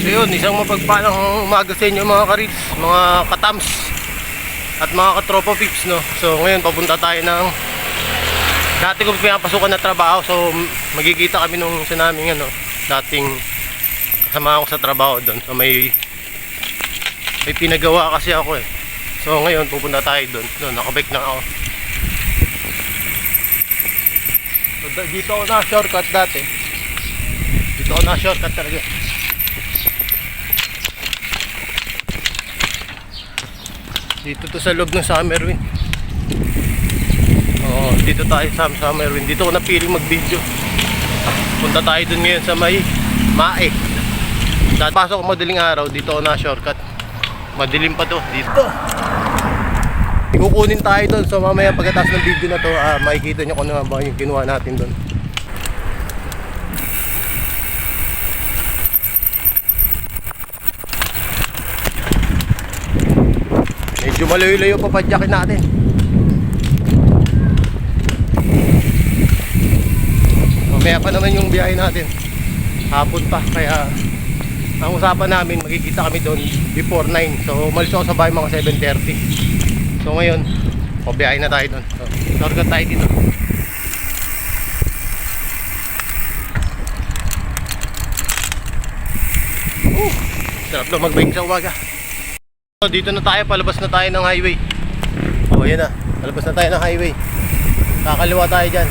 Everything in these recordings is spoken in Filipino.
So yun, isang mapagpalang umaga sa inyo mga karits, mga katams at mga katropa pips no. So ngayon papunta tayo ng dati ko pinapasukan na trabaho so magkikita kami nung sa namin ano, dating kasama ako sa trabaho doon. So may may pinagawa kasi ako eh. So ngayon pupunta tayo doon. Doon nakabike na ako. So, dito ako na shortcut dati. Dito ako na shortcut talaga. Dito to sa loob ng Summerwind. Oo, dito tayo sa Summerwind. Dito ko napiling mag-video. Punta tayo dun ngayon sa may Mae. Pasok ko madaling araw, dito ako na shortcut. Madilim pa to, dito. Kukunin tayo doon. So mamaya pagkatapos ng video na to, ah, makikita nyo kung ano ba yung kinuha natin doon. Medyo malayo-layo pa padyakin natin. Mamaya pa naman yung biyahe natin. Hapon pa, kaya ang usapan namin, magkikita kami doon before 9. So, umalis ako sa bahay mga 7.30. So, ngayon, pabiyahe na tayo doon. So, shortcut tayo dito. Sarap na mag-bike sa umaga. Dito na tayo, palabas na tayo ng highway. O, yan na. Palabas na tayo ng highway. Kakaliwa tayo dyan.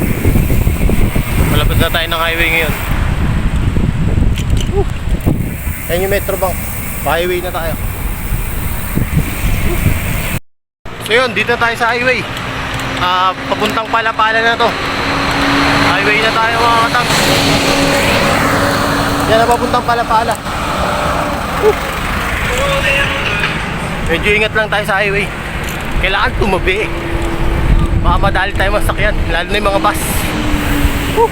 Palabas na tayo ng highway ngayon. Woo! Yan yung Metro Bank. Pa-highway na tayo. So yun, dito na tayo sa highway. Ah, papuntang Palapala na to. Highway na tayo mga katang. Yan na papuntang Palapala. Woo! Medyo ingat lang tayo sa highway. Kailangan tumabi. Baka madali tayo masakyan, lalo na yung mga bus. Woo!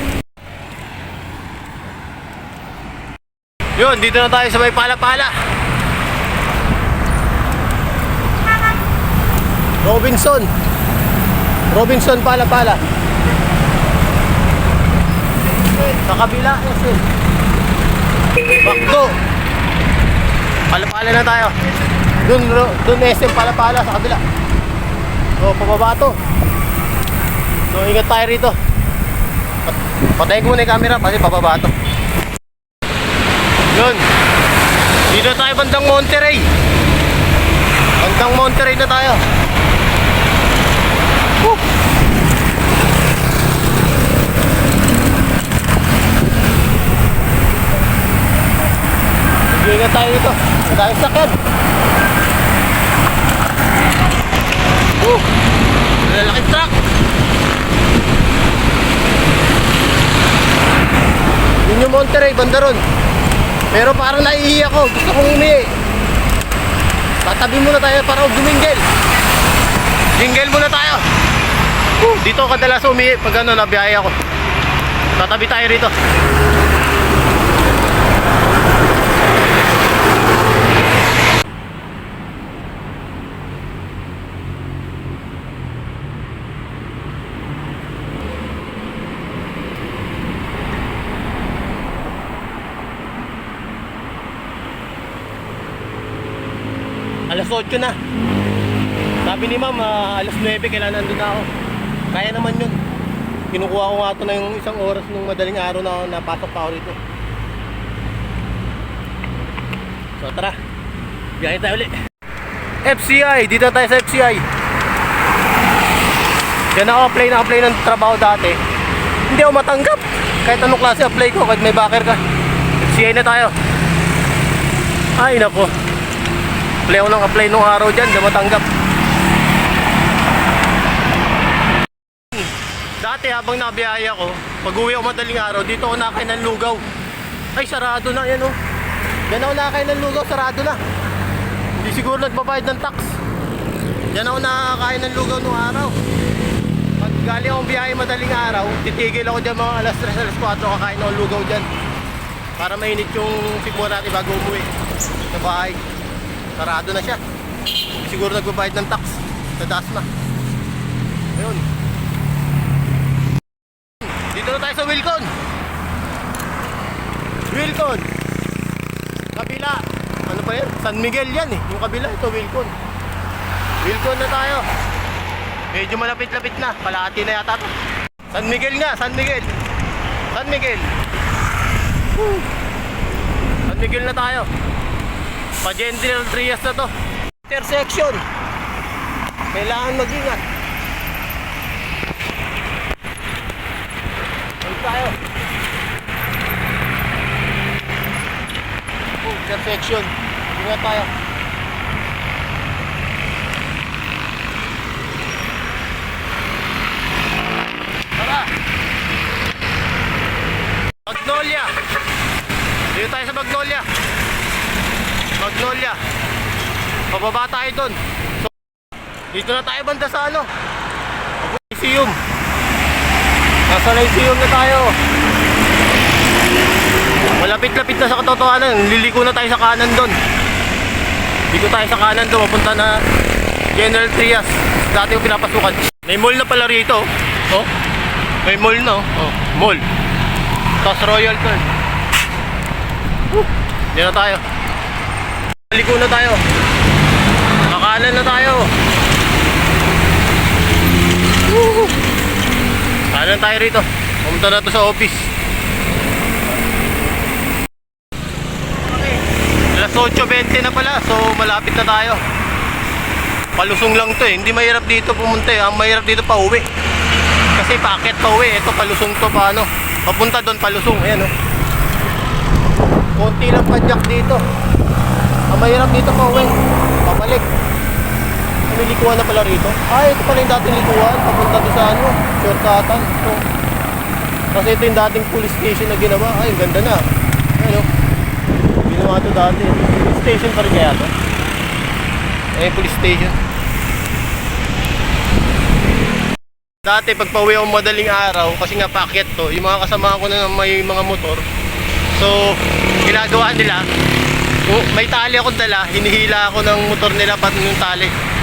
Yun, dito na tayo sa may pala-pala. Robinson. Robinson pala-pala. Sa kabila, SM. Bakdo. Pala-pala na tayo. Ro- dun SM pala-pala sa kabila. So, pababa to. So, ingat tayo rito. Pat- Patayin ko muna yung camera kasi pababa to. Yun. Dito tayo bandang Monterey. Bandang Monterey na tayo. Woo! Ingat tayo dito. Madami sakyan. Woo! Lalaking truck. Yun yung Monterey, banda ron. Pero parang naiihi ako. Gusto kong umihi. Tatabi muna tayo para huwag dumingel. Jingle muna tayo. Woo! Dito kadalas umihi pag ano, nabiyahe ako. Tatabi tayo rito. Alas 8 na. Sabi ni ma'am, ah, alas 9 kailangan nandun na ako. Kaya naman yun. Kinukuha ko nga ito na yung isang oras nung madaling araw na napasok pa ako rito. So tara, biyahe tayo ulit. FCI, dito tayo sa FCI. Yan ako apply na apply ng trabaho dati. Hindi ako matanggap. Kahit anong klase apply ko, kahit may backer ka. FCI na tayo. Ay nako. Apply ako ng apply nung araw dyan, di matanggap. Dati habang nabiyaya ko, pag uwi ako madaling araw, dito ako nakain ng lugaw. Ay, sarado na yan oh. Yan ako nakain ng lugaw, sarado na. Hindi siguro nagbabayad ng tax. Yan ako nakakain ng lugaw nung araw. Pag galing akong biyahe madaling araw, titigil ako dyan mga alas 3, alas 4, kakain ng lugaw dyan. Para mainit yung sikmura natin bago umuwi sa bahay. Sarado na siya. Hindi siguro nagbabayad ng tax sa DASMA. Ayun. Dito na tayo sa Wilcon. Wilcon. Kabila. Ano pa yan? San Miguel yan eh. Yung kabila, ito Wilcon. Wilcon na tayo. Medyo malapit-lapit na. Kalahati na yata to. San Miguel nga, San Miguel. San Miguel. Woo. San Miguel na tayo. Pa-General Trias na to. Intersection. Kailangan mag-ingat. Ano tayo? Intersection. Ingat tayo. Tara! Magnolia! Dito tayo sa Magnolia. Magnolia. Pababa tayo doon. So, dito na tayo banda sa ano? Lyceum. Nasa Lyceum na tayo. Malapit-lapit na sa katotohanan. Liliko na tayo sa kanan doon. Dito tayo sa kanan doon. Mapunta na General Trias. Dati yung pinapasukan. May mall na pala rito. Oh. May mall na. Oh. Mall. Tapos Royal Turn. Woo. Hindi na tayo. Liliko na tayo. Kakanan na tayo. Woo. Kanan tayo rito. Pumunta na to sa office. Alas 8.20 na pala, so malapit na tayo. Palusong lang to eh, hindi mahirap dito pumunta eh. Ang mahirap dito pa uwi. Kasi packet pa uwi, ito palusong to paano. Papunta doon palusong, ayan oh. Konti lang padyak dito. Ang mahirap dito pa uwi, pabalik. May likuan na pala rito. Ay, ito pala yung dating likuan, papunta doon sa ano, shortcutan. So, kasi ito yung dating police station na ginawa. Ay, ganda na. Ayan oh. Ginawa ito dati. Police station pa rin kaya ito? Eh, police station. Dati pag pauwi ako madaling araw, kasi nga packet to, yung mga kasama ko na may mga motor. So, ginagawa nila, oh, may tali akong dala, hinihila ako ng motor nila pati yung tali.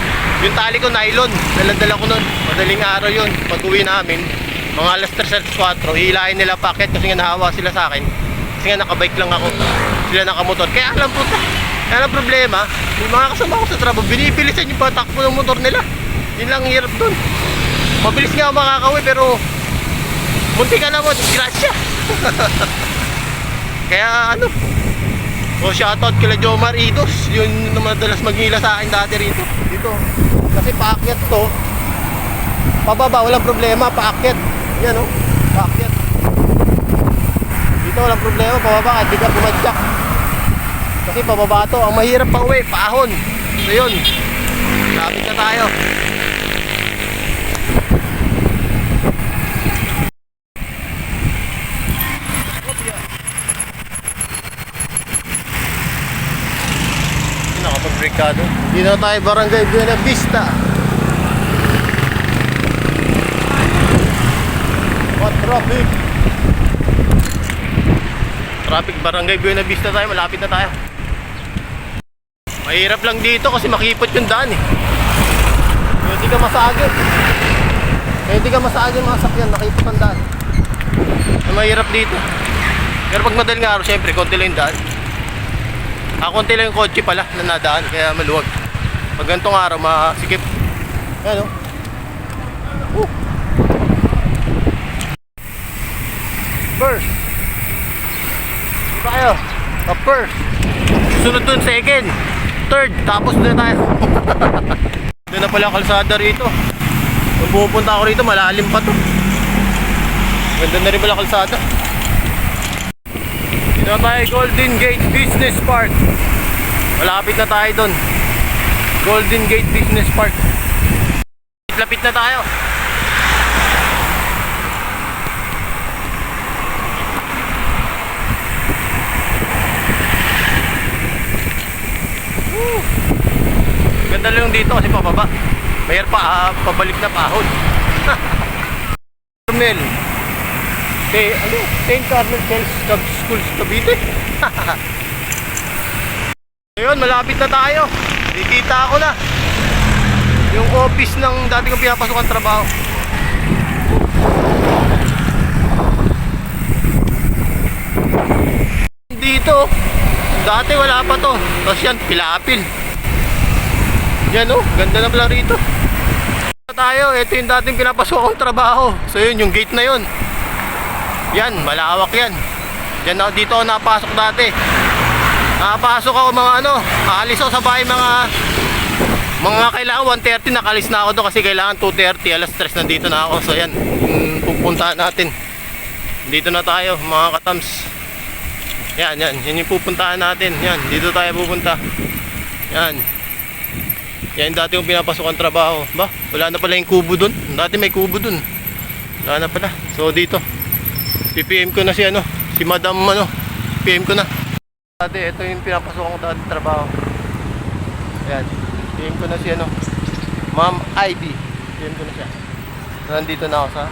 Yung tali ko nylon, daladala ko nun. Madaling araw yun, pag uwi namin, mga alas 3 at 4, hihilahin nila packet kasi nga nahawa sila sa akin. Kasi nga nakabike lang ako, sila nakamotor. Kaya alam po, kaya ang problema, yung mga kasama ko sa trabaho, binibilisan yung patakbo ng motor nila. Yun lang ang hirap dun. Mabilis nga ako makakauwi pero munti ka naman, grasya. Kaya ano, o shoutout kila Jomar Idos, yun madalas maghila sa akin dati rito. Dito. Kasi paakyat to, pababa, walang problema, paakyat. Yan o, paakyat. Dito walang problema, pababa, kahit di ka pumadyak. Kasi pababa to, ang mahirap pa uwi, paahon. So yun, lapit na tayo. Na tayo barangay Buena Vista. What traffic? Traffic barangay Buena Vista tayo. Malapit na tayo. Mahirap lang dito kasi makipot yung daan eh. Pwede ka masagin. Pwede ka masagin mga sakyan. Nakipot ang daan. Mahirap dito. Pero pag madaling araw, syempre, konti lang yung daan. Ah, konti lang yung kotse pala na nadaan, kaya maluwag. Pag ganitong araw, masikip. Ayan o. Oh. First. Tayo. Sa first. Sunod dun, second. Third. Tapos na tayo. doon na pala ang kalsada rito. Kung pupunta ako rito, malalim pa to. Ganda na rin pala kalsada. Dito na tayo Golden Gate Business Park. Malapit na tayo doon. Golden Gate Business Park. Lapit na tayo. Woo! Ganda lang dito kasi pababa. Mayroon pa ah, pabalik na pahon. Carmel. Kay ano? St. Carmel Girls Cub Schools Cavite. Ayun, malapit na tayo. Kikita ako na. Yung office ng dati kong pinapasukan trabaho. Dito, Dati wala pa to. Tapos yan, pilapil. Yan oh, ganda na pala rito. Tayo, ito yung dating pinapasok kong trabaho. So yun, yung gate na yun. Yan, malawak yan. Yan ako, dito ako napasok dati. Nakapasok ako mga ano, aalis ako sa bahay mga mga kailangan 1.30 nakalis na ako doon kasi kailangan 2.30 alas 3 nandito na ako. So yan pupuntahan natin. Dito na tayo mga katams. Yan yan yan yung pupuntahan natin. Yan dito tayo pupunta. Yan yan dati yung pinapasok ang trabaho. Ba wala na pala yung kubo doon dati may kubo doon wala na pala. So dito. PPM ko na si ano si madam ano PM ko na dati ito yung pinapasok ko dati trabaho. Yan PM ko na si ano Ma'am Ivy PM ko na siya. Nandito na ako sa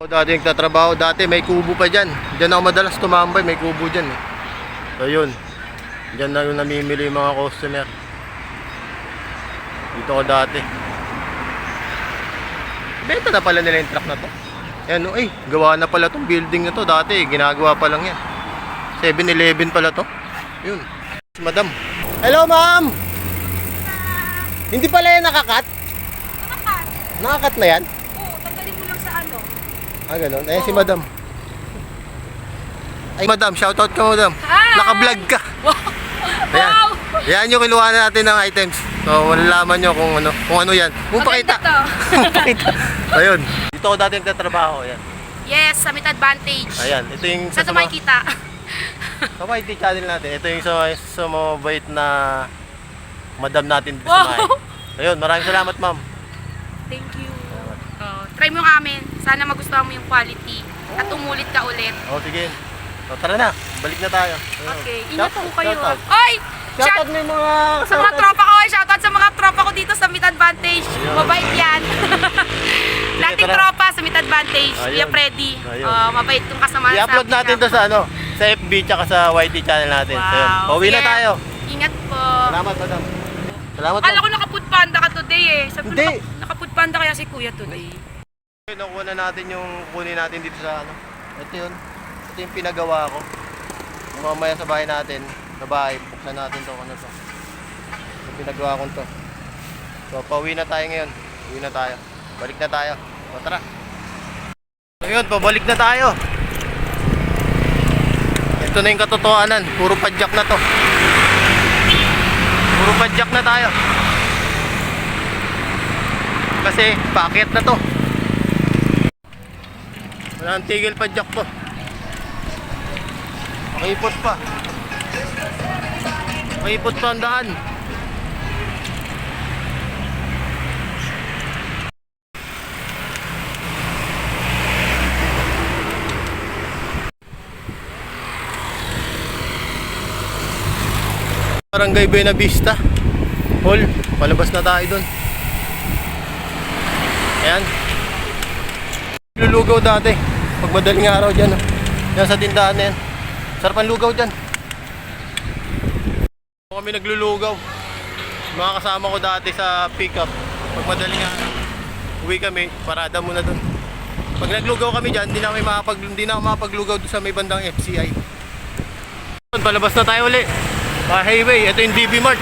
ako dati nagtatrabaho dati may kubo pa dyan. Dyan ako madalas tumambay. May kubo dyan eh. so yun dyan na yung namimili yung mga customer. Dito ako dati. Benta na pala nila yung truck na to. Yan o eh. Gawa na pala tong building na to. Dati ginagawa pa lang yan 7-Eleven pala to yun madam hello ma'am hindi pala yan nakakat Nakakat. nakakat na yan Oo, tanggalin mo lang sa ano. Ah, ganun. Ayan si madam. Ay, madam, shoutout ka, madam. Hi! Naka-vlog ka. Ayan. Wow! Yan yung kinuha na natin ng items. So, malalaman nyo kung ano, kung ano yan. Kung pakita. Maganda to. Kung pakita. Ayun. Dito ako dati nagtatrabaho. Ayan. Yes, Summit Advantage. Ayan. Ito yung Saan ito makikita? Sa YT channel natin. Ito yung sa, sa mabait na madam natin dito sa bahay. Ayun, maraming salamat, ma'am. Thank you. Oh, try mo yung amin. Sana magustuhan mo yung quality. At umulit ka ulit. O, sige. O, tara na. Balik na tayo. Ayun. Okay, ingat po Shoutout, kayo. shoutout. Oy! Shoutout Shout mo yung mga... sa mga tropa ko, oy, shoutout sa mga tropa ko dito sa Meet Advantage. Ayun. Mabait yan. Dating tara. tropa sa Meet Advantage. Ayun. Kuya Freddy. Ayun. Oh, mabait yung kasama I-upload natin to sa ano, sa FB tsaka sa YT channel natin. So, yun. Wow. Pauwi na Sige. tayo. Ingat po. Salamat, madam. Salamat, ma'am. ko naka-food panda ka today eh. Sabi ko, Hindi. naka- naka-food panda kaya si kuya today. Nakuha na natin yung kunin natin dito sa ano. Ito yun. Ito yung pinagawa ko. Mamaya sa bahay natin, sa bahay, buksan natin to ano to. Yung pinagawa ko to. So, pauwi na tayo ngayon. Uwi na tayo. Balik na tayo. O, tara. So, yun, pabalik na tayo. Ito na yung katotohanan. Puro padjak na to. Puro padjak na tayo. Kasi, paakyat na to. Wala ang tigil pa jack to. Makipot pa. Makipot pa ang daan. Barangay Buena Vista. Hall, palabas na tayo dun. Ayan. Lulugaw dati. Pag madaling araw dyan. Oh. Yan sa tindahan na yan. Sarap ang lugaw dyan. Kami naglulugaw. Mga kasama ko dati sa pickup. Pag madaling araw. Uwi kami. Parada muna doon. Pag naglugaw kami dyan, hindi na kami makapag, hindi na makapaglugaw doon sa may bandang FCI. Palabas na tayo uli. Pa highway. Ito yung DB Mart.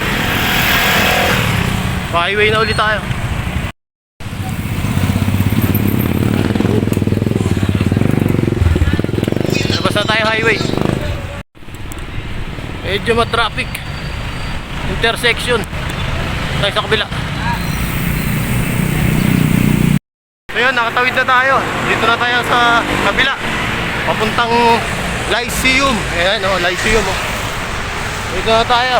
Pa highway na ulit tayo. Labas na tayo highway. Medyo ma-traffic. Intersection. Tayo sa kabila. So yun, nakatawid na tayo. Dito na tayo sa kabila. Papuntang Lyceum. Ayan, oh, Lyceum. Oh. Na tayo.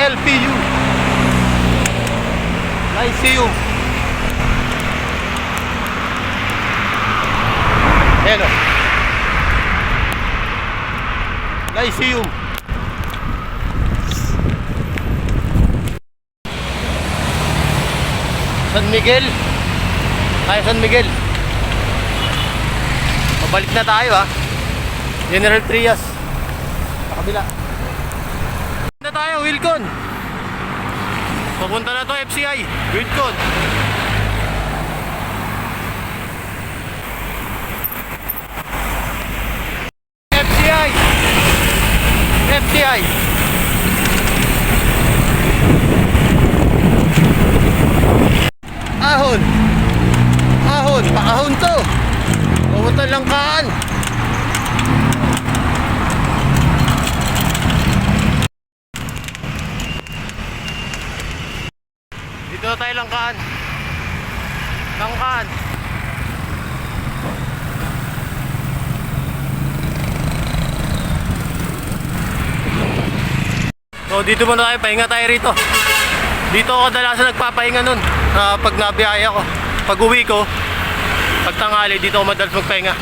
LPU. Lyceum. Ayan o. Lyceum. San Miguel. Tayo San Miguel. Pabalik na tayo ha. General Trias. Sa kabila. Na tayo, Wilcon. Papunta na to FCI, Wilcon. FCI. FCI. Ahon. Ahon, paahon to. Pumunta lang kaan. Dito na tayo langkaan. Langkaan. So dito muna tayo, pahinga tayo rito. Dito ako kadalasan nagpapahinga nun. ah, pag nabiyaya ko. Pag uwi ko, pag tanghali, dito ako madalas magpahinga.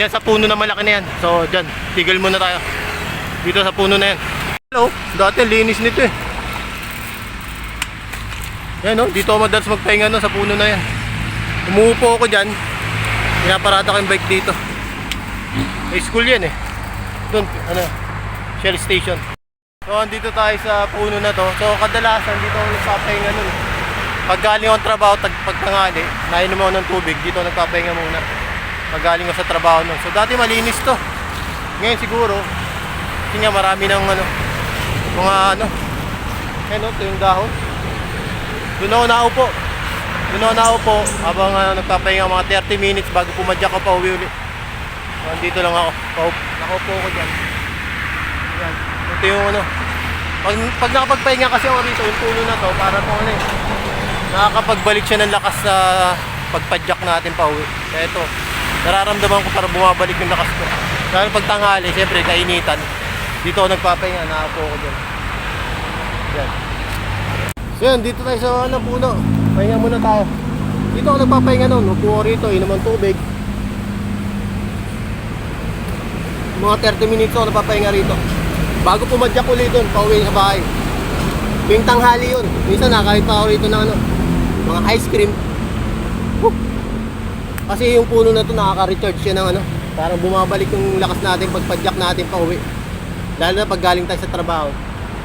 Diyan sa puno na malaki na yan. So dyan, tigil muna tayo. Dito sa puno na yan. Hello, dati linis nito eh. Yan oh, dito ako madalas magpahinga no, sa puno na yan. Umuupo ako dyan. Pinaparata ko yung bike dito. May school yan eh. Doon, ano, Shell Station. So, andito tayo sa puno na to. So, kadalasan dito ako nagpapahinga nun. Pag galing ako trabaho, tag, pag tangali, nainom ako ng tubig, dito nagpapahinga muna. Pag galing ako sa trabaho nun. So, dati malinis to. Ngayon siguro, kasi nga marami ng ano, mga ano, ayun oh, ito yung dahon. Doon ako naupo. Doon ako naupo habang uh, nagpapahinga mga 30 minutes bago pumadyak ako pa uwi ulit. So, andito lang ako. Paup- Nakaupo ako dyan. Yan. Ito yung ano. Pag, pag nakapagpahinga kasi ako rito, yung puno na to, para po ano eh. Nakakapagbalik siya ng lakas sa pagpadyak natin pa uwi. Kaya ito, nararamdaman ko para bumabalik yung lakas ko. Lalo pag tanghali, siyempre kainitan. Dito ako nagpapahinga, nakaupo ako dyan. Yan. So yan, dito tayo sa ano, puno. Pahinga muna tayo. Dito ako nagpapahinga noon. Upo ako rito, inom ang tubig. Mga 30 minutes ako napapahinga rito. Bago pumadyak ulit doon, pauwi sa bahay. Tuwing tanghali yun. Minsan nakahit pa ako rito ng ano, mga ice cream. Woo! Kasi yung puno na to nakaka-recharge siya ng ano, parang bumabalik yung lakas natin pagpadyak natin pa uwi. Lalo na pag galing tayo sa trabaho.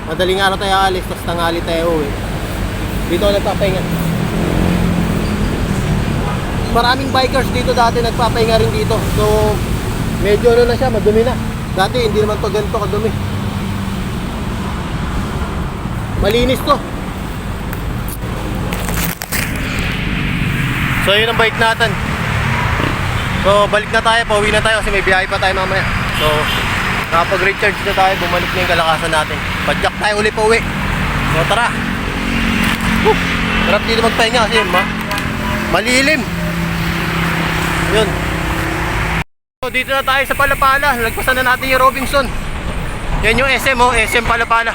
Madaling araw tayo alis, tapos tanghali tayo uwi. Dito nagpapahinga. Maraming bikers dito dati nagpapahinga rin dito. So, medyo ano na siya, madumi na. Dati hindi naman to ganito kadumi. Malinis to. So, yun ang bike natin. So, balik na tayo, pauwi na tayo kasi may biyahe pa tayo mamaya. So, nakapag-recharge na tayo, bumalik na yung kalakasan natin. Padyak tayo uli pa uwi. So, tara. Woo! Sarap dito magpahinga kasi ma malilim. Yun. So, dito na tayo sa Palapala. Lagpasan na natin yung Robinson. Yan yung SM oh, SM Palapala.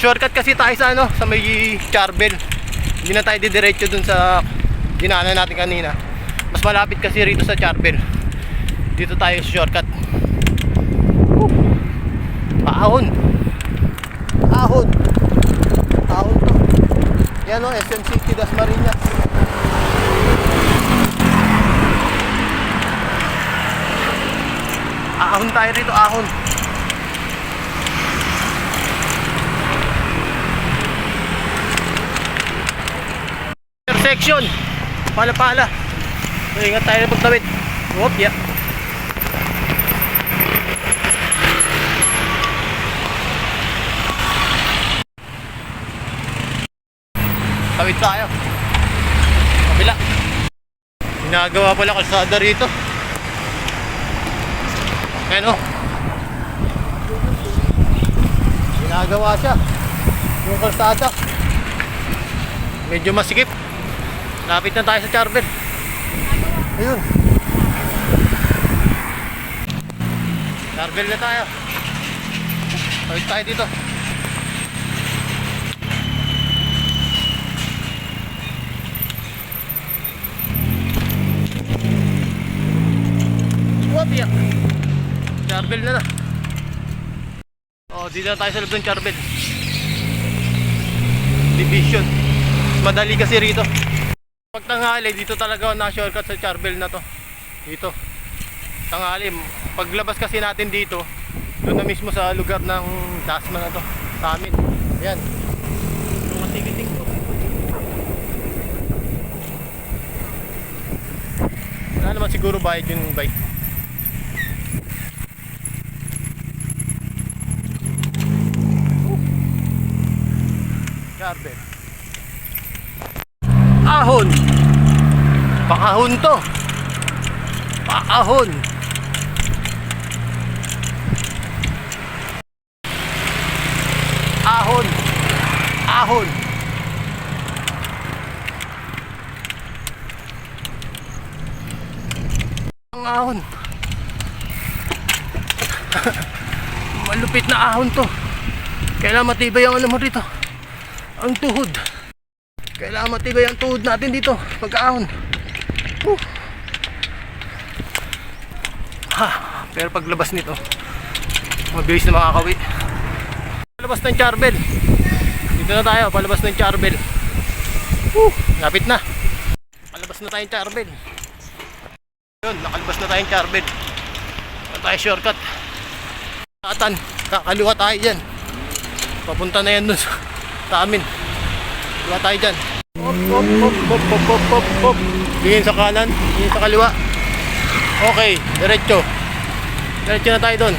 Shortcut kasi tayo sa ano, sa may Charbel. Hindi na tayo didiretso dun sa dinaanan natin kanina. Mas malapit kasi rito sa Charbel. Dito tayo sa shortcut. Woo! Paahon. Ahon. Ahon to. Yan o, SM City Das Marinas. Ahon tayo rito, ahon. Intersection. Pala-pala. So, ingat tayo pagtawid. Whoop, yeah. Tawid tayo. Kabila. Ginagawa pala kalsada rito. Ayan o. Ginagawa siya. Yung kalsada. Medyo masikip. Lapit na tayo sa Charbel. Ayun. Charbel na tayo. Tawid tayo dito. Wapya. Charbel na na. Oh, dito na tayo sa loob ng Charbel. Division. Madali kasi rito. Pag tanghali, dito talaga ako na-shortcut sa Charbel na to. Dito. Tanghali, paglabas kasi natin dito, doon na mismo sa lugar ng Dasma na to. Sa amin. Ayan. Matigiting to. Wala naman siguro bayad yung bike. Charbel. Ahon. Pakahon to. Pakahon. Ahon. Ahon. Ang ahon. Malupit na ahon to. Kailangan matibay ang ano mo rito. Ang tuhod. Kailangan matibay ang tuhod natin dito. Pag-ahon. Uh. Ha, pero paglabas nito, mabilis na makakawi. Palabas ng charbel. Dito na tayo, palabas ng charbel. Uh, lapit na. Palabas na tayong charbel. Yun, nakalabas na tayong charbel. Na tayo shortcut. Atan, kakaliwa tayo dyan. Papunta na yan dun sa, sa amin. Kaliwa tayo dyan. Hop, hop, hop, hop, hop, hop, hop, hop. Sa kanan, tingin sa kaliwa. Okay, diretso. Diretso na tayo dun.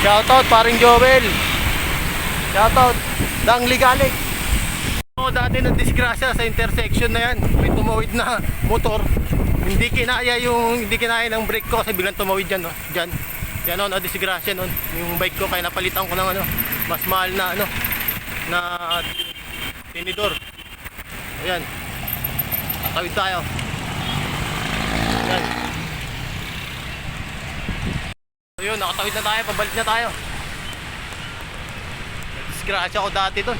Shoutout, paring Joel. Shoutout, Dang Ligalig. Ako dati ng disgrasya sa intersection na yan. May tumawid na motor. Hindi kinaya yung hindi kinaya ng brake ko kasi biglang tumawid dyan, no? Dyan. Yan no, na disgrasya noon. Yung bike ko kaya napalitan ko ng ano, mas mahal na ano na tinidor. Ayan. Tatawid tayo. Ayan. So yun, nakatawid na tayo, pabalik na tayo. Disgrasya ako dati doon.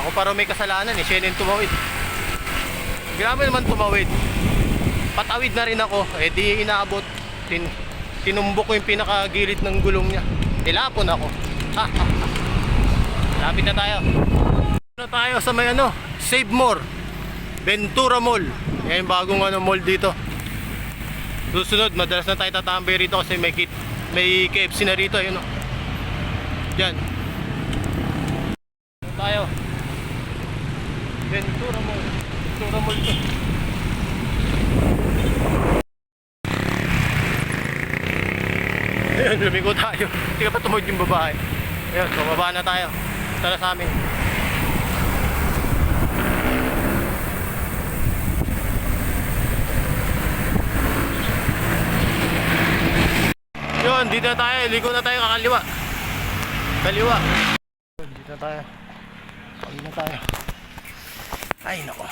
Ako para may kasalanan eh, siya yung tumawid. Grabe naman tumawid. Patawid na rin ako, eh di inaabot. Tin tinumbok ko yung pinakagilid ng gulong niya. Tilapon ako. Lapit na tayo. Ano tayo sa may ano? Save More. Ventura Mall. Yan yung bagong ano mall dito. Susunod, madalas na tayo tatambay rito kasi may kit, may KFC na rito, yun o. Diyan. Ano tayo? Ventura Mall. Ventura Mall to. Ayun, lumigo tayo. Hindi ka pa tumawid yung babae. Ayun, bababa na tayo. Tara sa amin. Yun, dito na tayo. Ligo na tayo kakaliwa. Kaliwa. Yun, dito na tayo. Pauwi na tayo. Ay, nako.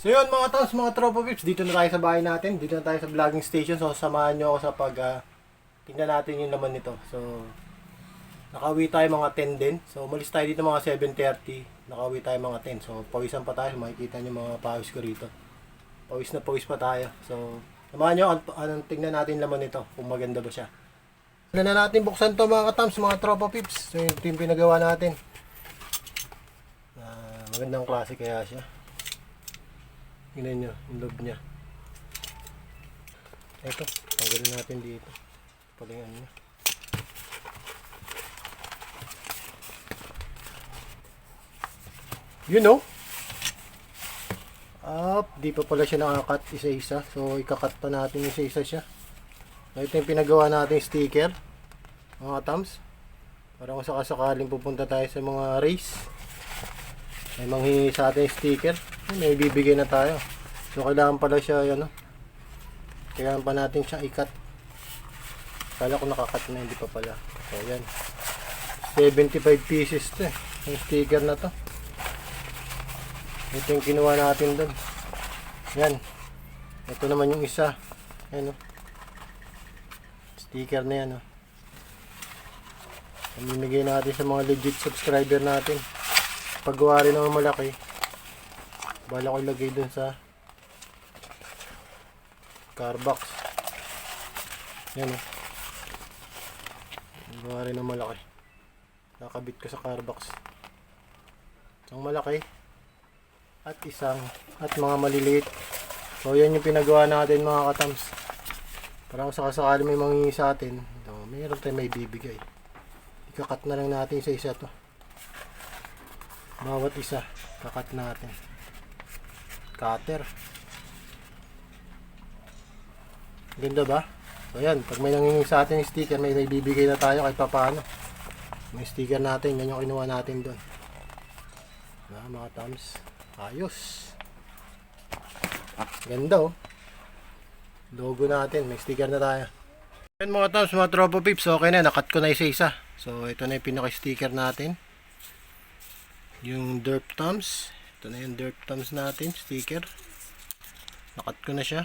So yun mga tons, mga tropa pips, dito na tayo sa bahay natin, dito na tayo sa vlogging station. So samahan nyo ako sa pag ah, tingnan natin yung laman nito. So nakauwi tayo mga 10 din. So umalis tayo dito mga 7.30, nakauwi tayo mga 10. So pawisan pa tayo, makikita nyo mga pawis ko rito. Pawis na pawis pa tayo. So samahan nyo, an- anong tingnan natin yung laman nito, kung maganda ba siya. Ano na natin buksan to mga katams, mga tropa pips. So ito yung pinagawa natin. Ah, magandang klase kaya siya. Tingnan nyo, yung loob niya. Ito, tanggalin natin dito. Palingan niya. You know? Up, di pa pala siya nakakat isa-isa. So, ikakat pa natin isa-isa siya. So, ito yung pinagawa natin sticker. Mga thumbs. Para kung sakasakaling pupunta tayo sa mga race. May manghingi sa atin sticker. May bibigay na tayo. So kailangan pala siya ano. Kailangan pa natin siya ikat. Kala ko nakakat na hindi pa pala. So yan. 75 pieces to eh. Yung sticker na to. Ito yung kinuha natin doon. Yan. Ito naman yung isa. Yan oh. Sticker na yan oh. Pamimigay natin sa mga legit subscriber natin paggawa rin naman malaki bala ko ilagay dun sa car box yan o Gawa rin malaki. Nakabit ko sa carbox. Isang malaki. At isang. At mga maliliit. So yan yung pinagawa natin mga katams. Para kung sakasakali may mangingi sa atin, ito, mayroon tayong may bibigay. Ikakat na lang natin sa isa to. Bawat isa, kakat natin. Cutter. Ganda ba? So yan, pag may nangingi sa atin yung sticker, may ibibigay na tayo kahit papaano. May sticker natin, yan yung kinuha natin doon. Na mga tams. Ayos. Ganda oh. Logo natin, may sticker na tayo. Yan mga tams, mga tropa pips, okay na, nakat ko na isa-isa. So ito na yung pinaka-sticker natin. Yung derp thumbs. Ito na yung derp thumbs natin, sticker. Nakat ko na siya.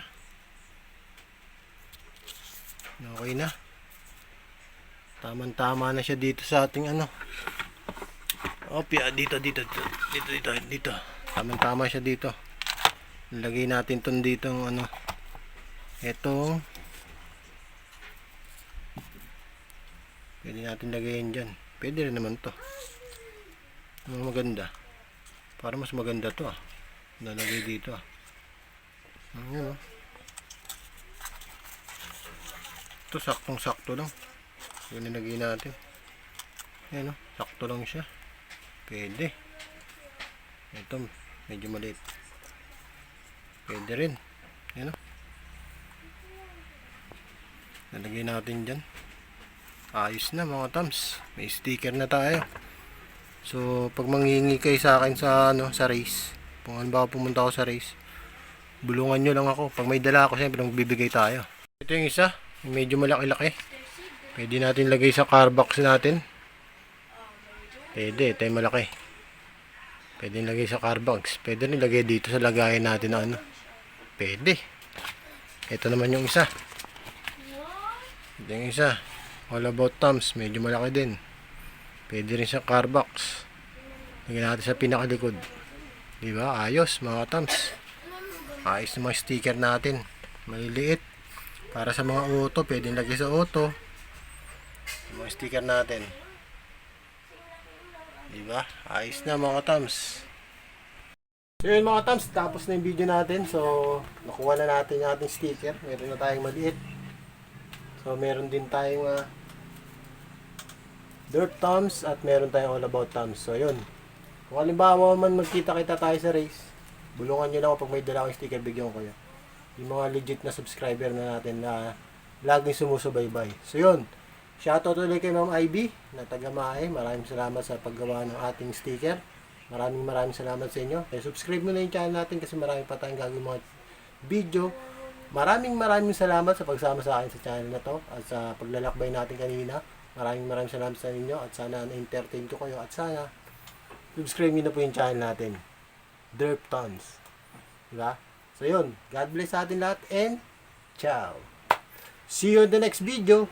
Okay na. Tamang-tama na siya dito sa ating ano. Opya, dito, dito, dito, dito, dito, dito. Tamang-tama siya dito. Lagay natin tong dito ano. Etong Pwede natin lagayin dyan. Pwede rin naman to. Ano maganda? Para mas maganda to ah. Nalagay dito ah. Ayan oh. Ito saktong sakto lang. Yun nilagay natin. Ayan oh. Sakto lang siya. Pwede. Ito medyo maliit. Pwede rin. Ayan oh. Nalagay natin dyan. Ayos na mga tams. May sticker na tayo. So, pag manghingi kayo sa akin sa ano, sa race, kung ba pumunta ako sa race, bulungan nyo lang ako. Pag may dala ako, siyempre magbibigay tayo. Ito yung isa, medyo malaki-laki. Pwede natin lagay sa car box natin. Pwede, ito yung malaki. Pwede lagay sa car box. Pwede rin lagay dito sa lagayan natin na ano. Pwede. Ito naman yung isa. Ito yung isa. All about thumbs. Medyo malaki din. Pwede rin sa car box. Lagyan natin sa pinakalikod. Di ba? Ayos mga thumbs. Ayos na mga sticker natin. Maliliit. Para sa mga auto. Pwede lagay sa auto. Yung Mga sticker natin. Di ba? Ayos na mga thumbs. So yun mga thumbs. Tapos na yung video natin. So nakuha na natin yung ating sticker. Meron na tayong maliit. So, meron din tayong uh, dirt thumbs at meron tayong all about thumbs. So, yun. Kung halimbawa man magkita-kita tayo sa race, bulungan nyo lang ako pag may dala sticker, bigyan ko kayo. Yung mga legit na subscriber na natin na laging sumusubaybay. So, yun. Shoutout ulit kay Ma'am Ivy na taga Mae. Maraming salamat sa paggawa ng ating sticker. Maraming maraming salamat sa inyo. Kaya subscribe mo na yung channel natin kasi marami pa tayong gagawin mga video Maraming maraming salamat sa pagsama sa akin sa channel na to at sa paglalakbay natin kanina. Maraming maraming salamat sa inyo at sana na-entertain ko kayo at sana subscribe niyo na po yung channel natin. Derp Tons. Diba? So yun, God bless sa atin lahat and ciao. See you in the next video.